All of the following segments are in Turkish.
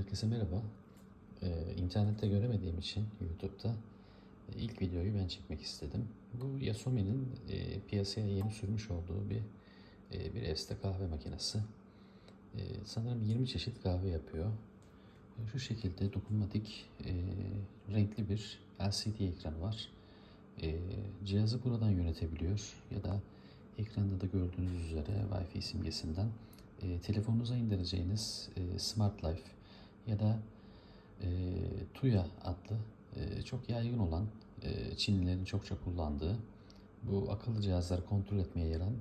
Herkese merhaba. Ee, internette göremediğim için YouTube'da e, ilk videoyu ben çekmek istedim. Bu Yasomi'nin e, piyasaya yeni sürmüş olduğu bir e, bir Efste kahve makinesi. E, sanırım 20 çeşit kahve yapıyor. E, şu şekilde dokunmatik e, renkli bir LCD ekranı var. E, cihazı buradan yönetebiliyor ya da ekranda da gördüğünüz üzere Wi-Fi simgesinden e, telefonunuza indireceğiniz e, Smart Life ya da e, Tuya adlı e, çok yaygın olan e, Çinlilerin çokça kullandığı bu akıllı cihazları kontrol etmeye yarayan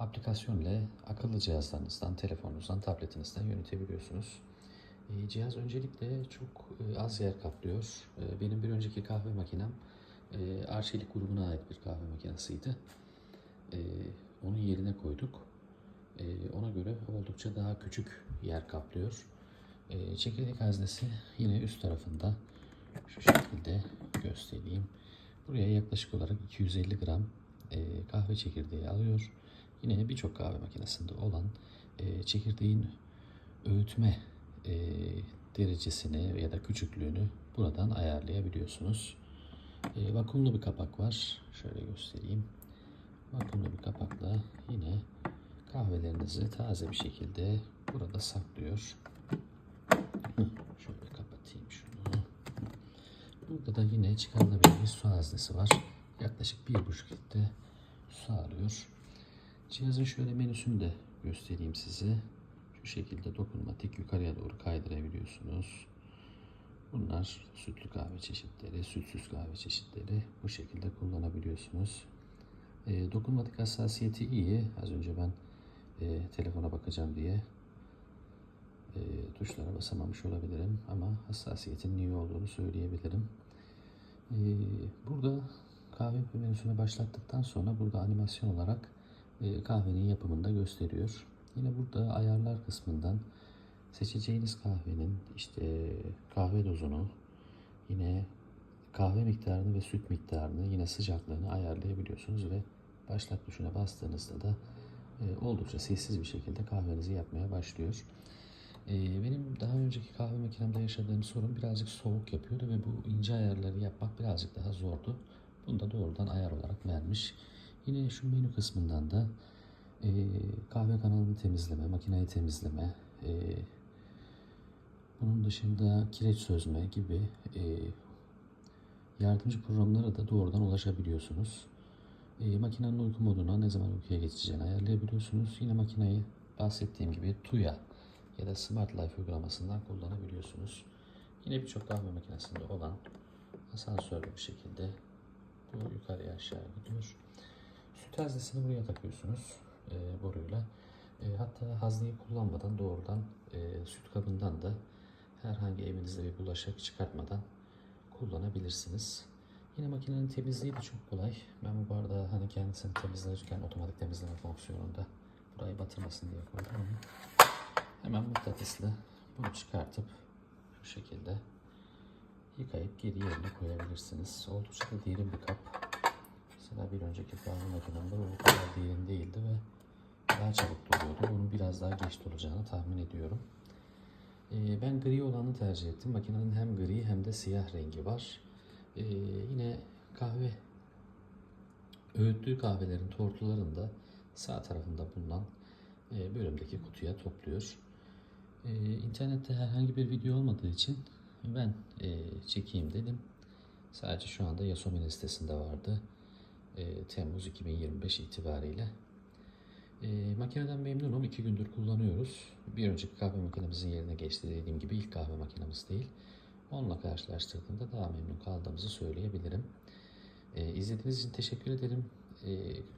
aplikasyon ile akıllı cihazlarınızdan, telefonunuzdan, tabletinizden yönetebiliyorsunuz. E, cihaz öncelikle çok e, az yer kaplıyor. E, benim bir önceki kahve makinem e, Arçelik grubuna ait bir kahve makinesiydi. E, onun yerine koyduk. E, ona göre oldukça daha küçük yer kaplıyor. E, çekirdek haznesi yine üst tarafında şu şekilde göstereyim. Buraya yaklaşık olarak 250 gram e, kahve çekirdeği alıyor. Yine birçok kahve makinesinde olan e, çekirdeğin öğütme e, derecesini ya da küçüklüğünü buradan ayarlayabiliyorsunuz. Vakumlu bir kapak var. Şöyle göstereyim. Vakumlu bir kapakla yine kahvelerinizi taze bir şekilde burada saklıyor. Burada da yine çıkarılabilir bir su haznesi var. Yaklaşık bir buçuk litre su alıyor. Cihazın şöyle menüsünü de göstereyim size. Şu şekilde dokunmatik yukarıya doğru kaydırabiliyorsunuz. Bunlar sütlü kahve çeşitleri, sütsüz kahve çeşitleri bu şekilde kullanabiliyorsunuz. E, dokunmatik hassasiyeti iyi. Az önce ben e, telefona bakacağım diye e, tuşlara basamamış olabilirim ama hassasiyetin iyi olduğunu söyleyebilirim. E, burada kahve menüsüne başlattıktan sonra burada animasyon olarak e, kahvenin yapımını gösteriyor. Yine burada ayarlar kısmından seçeceğiniz kahvenin işte kahve dozunu, yine kahve miktarını ve süt miktarını, yine sıcaklığını ayarlayabiliyorsunuz ve başlat tuşuna bastığınızda da e, oldukça sessiz bir şekilde kahvenizi yapmaya başlıyor. E, benim daha önceki kahve makinemde yaşadığım sorun birazcık soğuk yapıyordu ve bu ince ayarları yapmak birazcık daha zordu. Bunu da doğrudan ayar olarak vermiş. Yine şu menü kısmından da e, kahve kanalını temizleme, makineyi temizleme, e, bunun dışında kireç çözme gibi e, yardımcı programlara da doğrudan ulaşabiliyorsunuz. E, makinenin uyku moduna ne zaman uykuya geçeceğini ayarlayabiliyorsunuz. Yine makineyi bahsettiğim gibi TUYA ya da Smart Life uygulamasından kullanabiliyorsunuz. Yine birçok kahve makinesinde olan asansörlü bir şekilde bu yukarıya aşağı gidiyor. Süt haznesini buraya takıyorsunuz e, boruyla. E, hatta hazneyi kullanmadan doğrudan e, süt kabından da herhangi evinizde bir bulaşık çıkartmadan kullanabilirsiniz. Yine makinenin temizliği de çok kolay. Ben bu bardağı hani kendisini temizlerken otomatik temizleme fonksiyonunda burayı batırmasın diye koydum ama hemen mıknatıslı bunu çıkartıp şu şekilde yıkayıp geri yerine koyabilirsiniz. Oldukça da derin bir kap. Mesela bir önceki kahve makinemde bu kadar derin değildi ve daha çabuk doluyordu. Bunun biraz daha geç dolacağını tahmin ediyorum. Ee, ben gri olanı tercih ettim. Makinenin hem gri hem de siyah rengi var. Ee, yine kahve öğüttüğü kahvelerin tortularını da sağ tarafında bulunan e, bölümdeki kutuya topluyor. Ee, internette herhangi bir video olmadığı için ben e, çekeyim dedim. Sadece şu anda Yasomi'nin sitesinde vardı. E, Temmuz 2025 itibariyle. E, makineden memnunum. iki gündür kullanıyoruz. Bir önceki kahve makinemizin yerine geçti dediğim gibi ilk kahve makinemiz değil. Onunla karşılaştırdığımda daha memnun kaldığımızı söyleyebilirim. E, izlediğiniz için teşekkür ederim. E,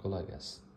kolay gelsin.